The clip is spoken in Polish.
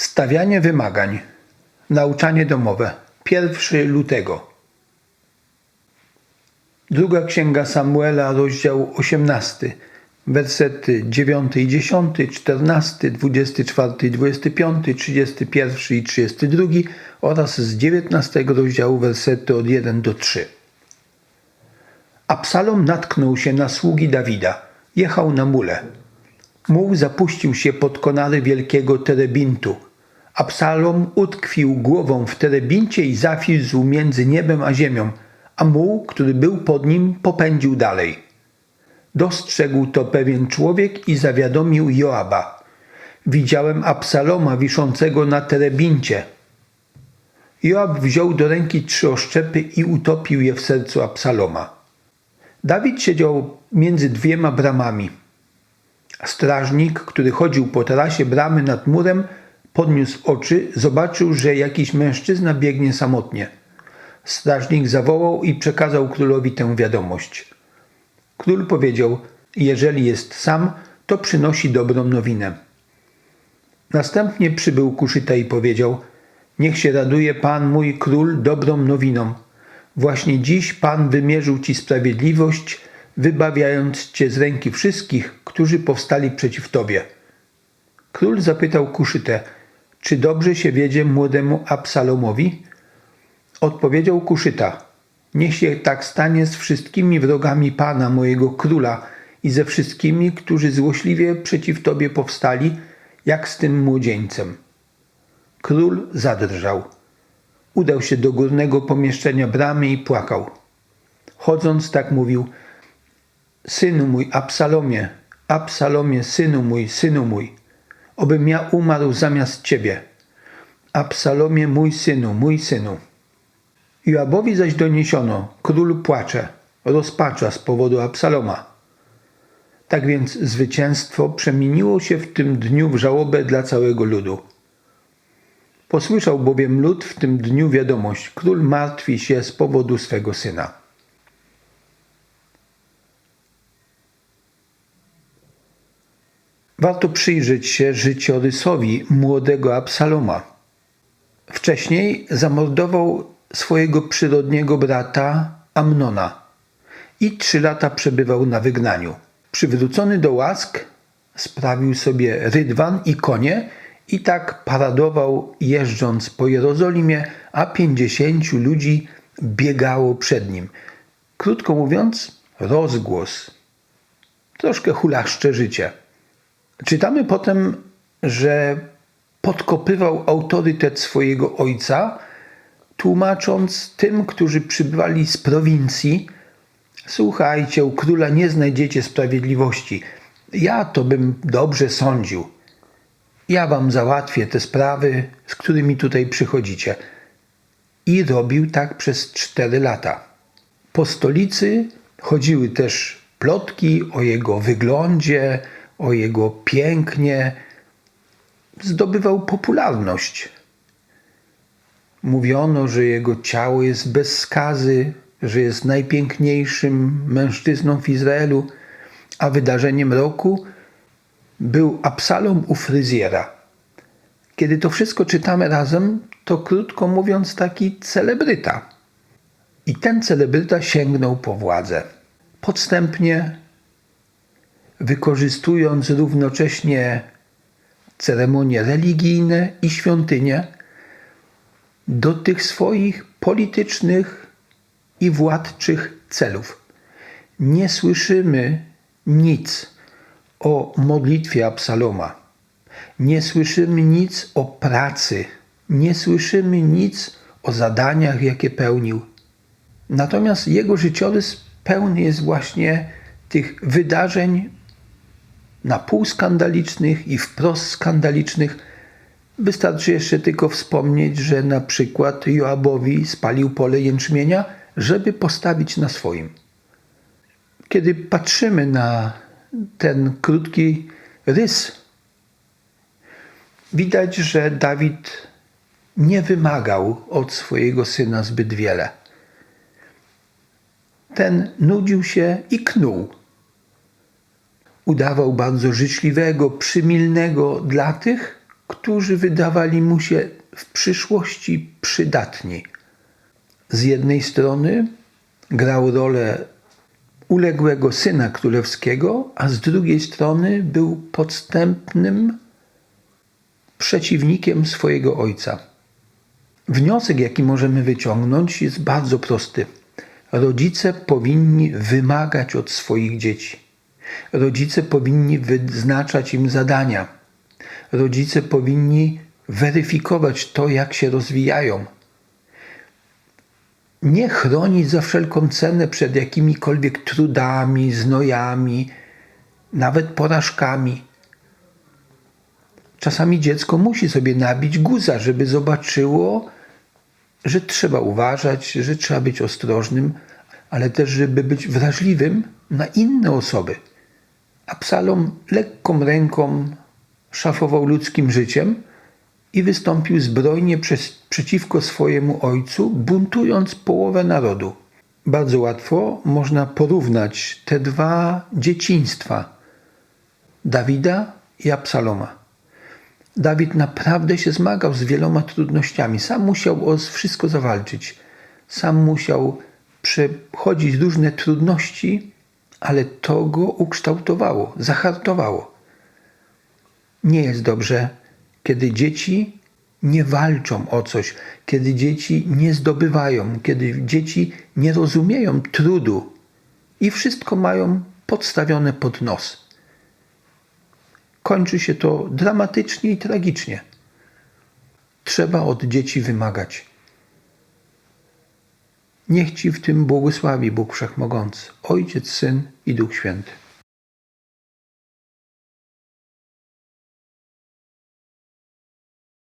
Stawianie wymagań. Nauczanie domowe. 1 lutego. Druga księga Samuela, rozdział 18, wersety 9 i 10, 14, 24 i 25, 31 i 32 oraz z 19 rozdziału wersety od 1 do 3. Absalom natknął się na sługi Dawida. Jechał na mule. Muł zapuścił się pod konary wielkiego terebintu. Absalom utkwił głową w terebincie i zawisł między niebem a ziemią, a muł, który był pod nim, popędził dalej. Dostrzegł to pewien człowiek i zawiadomił Joaba. Widziałem Absaloma wiszącego na terebincie. Joab wziął do ręki trzy oszczepy i utopił je w sercu Absaloma. Dawid siedział między dwiema bramami. Strażnik, który chodził po tarasie bramy nad murem, podniósł oczy, zobaczył, że jakiś mężczyzna biegnie samotnie. Strażnik zawołał i przekazał królowi tę wiadomość. Król powiedział: Jeżeli jest sam, to przynosi dobrą nowinę. Następnie przybył Kuszyta i powiedział: Niech się raduje Pan mój król dobrą nowiną. Właśnie dziś Pan wymierzył ci sprawiedliwość, wybawiając cię z ręki wszystkich, którzy powstali przeciw tobie. Król zapytał Kuszytę, czy dobrze się wiedzie młodemu Absalomowi? Odpowiedział Kuszyta, niech się tak stanie z wszystkimi wrogami Pana mojego króla i ze wszystkimi, którzy złośliwie przeciw tobie powstali, jak z tym młodzieńcem. Król zadrżał. Udał się do górnego pomieszczenia bramy i płakał. Chodząc tak mówił: Synu mój, Absalomie, Absalomie, synu mój, synu mój, obym ja umarł zamiast ciebie. Absalomie, mój synu, mój synu. Joabowi zaś doniesiono: Król płacze, rozpacza z powodu Absaloma. Tak więc zwycięstwo przemieniło się w tym dniu w żałobę dla całego ludu. Posłyszał bowiem lud w tym dniu wiadomość: Król martwi się z powodu swego syna. Warto przyjrzeć się życiorysowi młodego Absaloma. Wcześniej zamordował swojego przyrodniego brata Amnona i trzy lata przebywał na wygnaniu. Przywrócony do łask, sprawił sobie rydwan i konie i tak paradował jeżdżąc po Jerozolimie, a pięćdziesięciu ludzi biegało przed nim. Krótko mówiąc, rozgłos. Troszkę hulaszcze życie. Czytamy potem, że podkopywał autorytet swojego ojca, tłumacząc tym, którzy przybywali z prowincji: Słuchajcie, u króla nie znajdziecie sprawiedliwości. Ja to bym dobrze sądził. Ja wam załatwię te sprawy, z którymi tutaj przychodzicie. I robił tak przez cztery lata. Po stolicy chodziły też plotki o jego wyglądzie, o jego pięknie. Zdobywał popularność. Mówiono, że jego ciało jest bez skazy, że jest najpiękniejszym mężczyzną w Izraelu, a wydarzeniem roku był Absalom u fryzjera. Kiedy to wszystko czytamy razem, to krótko mówiąc taki celebryta. I ten celebryta sięgnął po władzę. Podstępnie, wykorzystując równocześnie ceremonie religijne i świątynie do tych swoich politycznych i władczych celów. Nie słyszymy nic o modlitwie Absaloma. Nie słyszymy nic o pracy. Nie słyszymy nic o zadaniach, jakie pełnił. Natomiast jego życiorys pełny jest właśnie tych wydarzeń na pół skandalicznych i wprost skandalicznych. Wystarczy jeszcze tylko wspomnieć, że na przykład Joabowi spalił pole jęczmienia, żeby postawić na swoim. Kiedy patrzymy na ten krótki rys, widać, że Dawid nie wymagał od swojego syna zbyt wiele. Ten nudził się i knuł. Udawał bardzo życzliwego, przymilnego dla tych, którzy wydawali mu się w przyszłości przydatni. Z jednej strony grał rolę uległego syna królewskiego, a z drugiej strony był podstępnym przeciwnikiem swojego ojca. Wniosek, jaki możemy wyciągnąć, jest bardzo prosty. Rodzice powinni wymagać od swoich dzieci. Rodzice powinni wyznaczać im zadania. Rodzice powinni weryfikować to, jak się rozwijają. Nie chronić za wszelką cenę przed jakimikolwiek trudami, znojami, nawet porażkami. Czasami dziecko musi sobie nabić guza, żeby zobaczyło, że trzeba uważać, że trzeba być ostrożnym, ale też, żeby być wrażliwym na inne osoby. Absalom lekką ręką szafował ludzkim życiem i wystąpił zbrojnie przez, przeciwko swojemu ojcu, buntując połowę narodu. Bardzo łatwo można porównać te dwa dzieciństwa Dawida i Absaloma. Dawid naprawdę się zmagał z wieloma trudnościami. Sam musiał o wszystko zawalczyć. Sam musiał przechodzić różne trudności, ale to go ukształtowało, zahartowało. Nie jest dobrze, kiedy dzieci nie walczą o coś, kiedy dzieci nie zdobywają, kiedy dzieci nie rozumieją trudu i wszystko mają podstawione pod nos. Kończy się to dramatycznie i tragicznie. Trzeba od dzieci wymagać. Niech Ci w tym błogosławi Bóg Wszechmogący, Ojciec, Syn i Duch Święty.